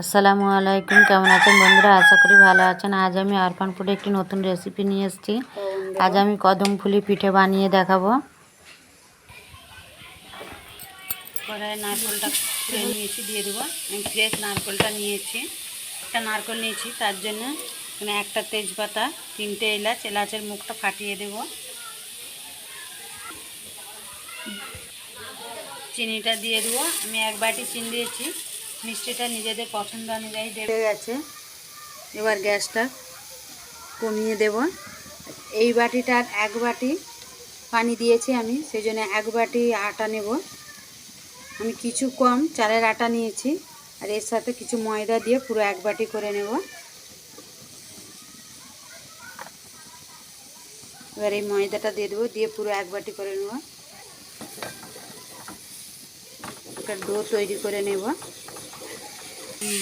আসসালামু আলাইকুম, কেমন আছেন বন্ধুরা? আশা করি ভালো আছেন। আজ আমি আরফান ফুডে একটি নতুন রেসিপি নিয়ে এসেছি। আজ আমি কদম ফুলি পিঠে বানিয়ে দেখাবো। কড়াই নারকেলটা তুলে নিয়েছি, দিয়ে দেবো। আমি ফ্রেশ নারকেলটা নিয়েছি। একটা নারকেল নিয়েছি, তার জন্য এখানে একটা তেজপাতা, তিনটে এলাচ, এলাচের মুখটা ফাটিয়ে দেবো। চিনিটা দিয়ে দেবো। আমি এক বাটি চিনি দিয়েছি। মিষ্টিটা নিজেদের পছন্দ অনুযায়ী দেবে। গেছে। এবার গ্যাসটা কমিয়ে দেব। এই বাটিটার এক বাটি পানি দিয়েছি আমি সেই জন্য এক বাটি আটা নেব। আমি কিছু কম চালের আটা নিয়েছি, আর এর সাথে কিছু ময়দা দিয়ে পুরো এক বাটি করে নেব। এবার এই ময়দাটা দিয়ে দেবো, দিয়ে পুরো এক বাটি করে নেব। একটা ডো তৈরি করে নেব।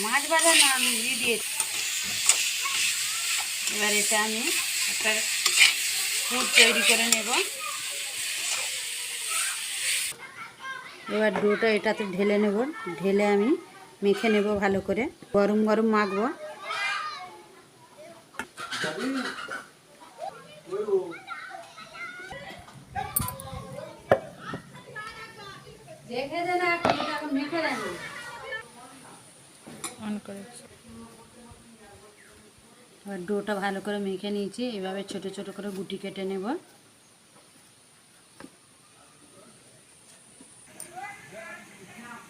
মাছ ভাজা না আমি দিয়ে দিয়েছি এবার এটা আমি একটা ফুড তৈরি করে নেব। এবার ডোটা এটাতে ঢেলে নেব। ঢেলে আমি মেখে নেব ভালো করে। গরম গরম মাখবো দেখে দে না এখন মেখে দেন এবার ডোটা ভালো করে মেখে নিয়েছি, এভাবে ছোট ছোট করে গুটি কেটে নেব।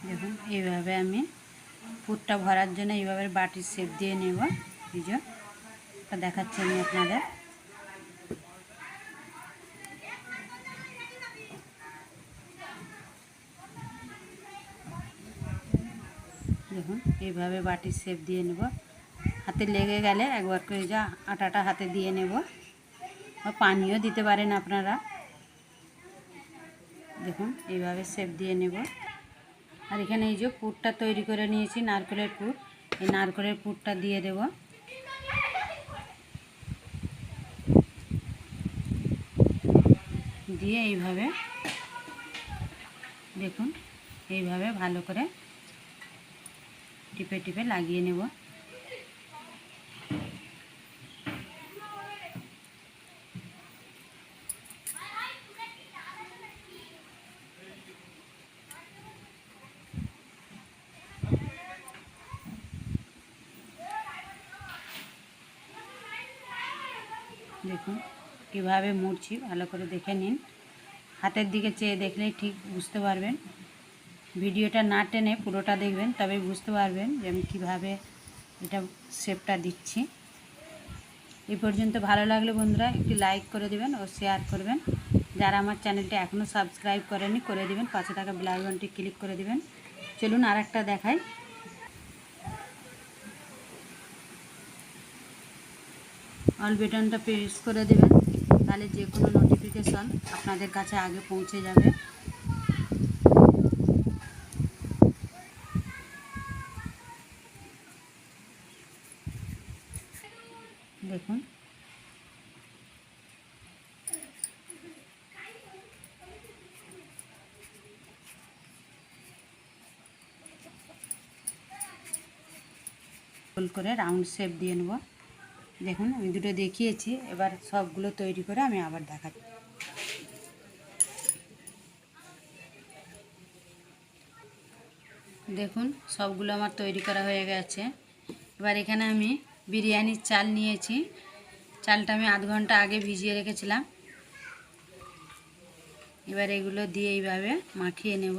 দেখুন, এইভাবে আমি পুরটা ভরার জন্য এইভাবে বাটির শেপ দিয়ে নেব। এই দেখাচ্ছি আমি আপনাদের। দেখুন এইভাবে বাটির শেপ দিয়ে নেব। হাতে লেগে গেলে একবার করে যা আটাটা হাতে দিয়ে নেব। বা পানিও দিতে পারেন আপনারা। দেখুন, এইভাবে শেপ দিয়ে নেব। আর এখানে এই যে পুরটা তৈরি করে নিয়েছি, নারকেলের পুর। এই নারকেলের পুরটা দিয়ে দেব। দিয়ে এইভাবে, দেখুন, এইভাবে ভালো করে টিপে টিপে লাগিয়ে নেব। দেখুন, কীভাবে মুড়ছি, ভালো করে দেখে নিন। হাতের দিকে চেয়ে দেখলেই ঠিক বুঝতে পারবেন। ভিডিওটা না টেনে পুরোটা দেখবেন, তবেই বুঝতে পারবেন যে আমি কীভাবে এটা শেপটা দিচ্ছি। এই পর্যন্ত ভালো লাগলে বন্ধুরা একটি লাইক করে দেবেন ও শেয়ার করবেন। যারা আমার চ্যানেলটা এখনও সাবস্ক্রাইব করেনি করে দিবেন। পাশে থাকা বেল আইকনটি ক্লিক করে দিবেন। চলুন আর একটা দেখাই। অল বাটনটা প্রেস করে দেবেন। তাহলে যে কোনো নোটিফিকেশন আপনাদের কাছে আগে পৌঁছে যাবে। দেখুন। গোল করে রাউন্ড শেপ দিয়ে নেব। দেখুন, আমি দুটো দেখিয়েছি, এবার সবগুলো তৈরি করে আমি আবার দেখাচ্ছি। দেখুন, সবগুলো আমার তৈরি করা হয়ে গেছে। এবার এখানে আমি বিরিয়ানির চাল নিয়েছি। চালটা আমি আধ ঘণ্টা আগে ভিজিয়ে রেখেছিলাম। এবার এগুলো দিয়ে এইভাবে মাখিয়ে নেব।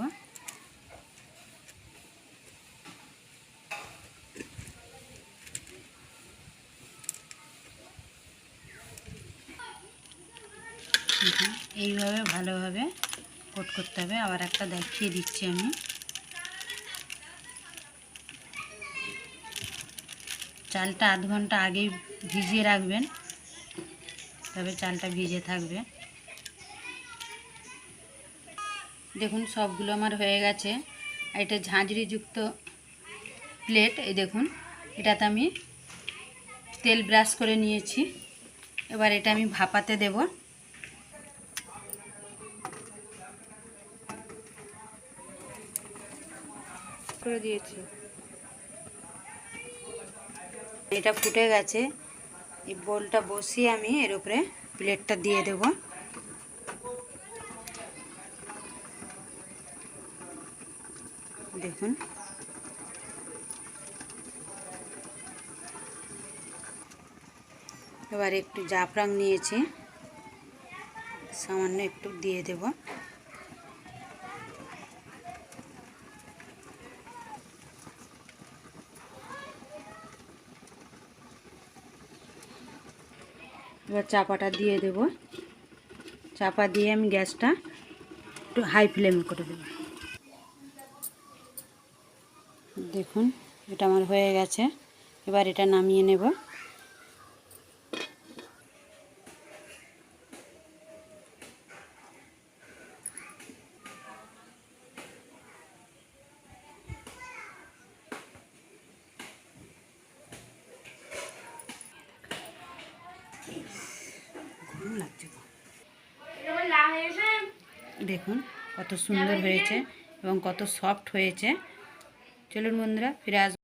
এইভাবে ভালোভাবে কোট করতে হবে। আবার একটা দেখিয়ে দিচ্ছি আমি। চালটা আধ ঘণ্টা আগেই ভিজিয়ে রাখবেন। তবে চালটা ভিজে থাকবে। দেখুন, সবগুলো আমার হয়ে গেছে। এটা ঝাঁঝরিযুক্ত প্লেট এই দেখুন, এটাতে আমি তেল ব্রাশ করে নিয়েছি। এবার এটা আমি ভাপাতে দেব। করে দিয়েছি। এটা ফুটে গেছে। এই বোলটা বসিয়ে আমি এর উপরে প্লেটটা দিয়ে দেব। দেখুন। এবার একটু জাফরাং নিয়েছি। সামান্য একটু দিয়ে দেব। এবার চাপাটা দিয়ে দেব। চাপা দিয়ে আমি গ্যাসটা একটু হাই ফ্লেমে করে দেব। দেখুন, এটা আমার হয়ে গেছে। এবার এটা নামিয়ে নেব। দেখুন কত সুন্দর হয়েছে এবং কত সফট হয়েছে। চলুন বন্ধুরা ফিরে আসব।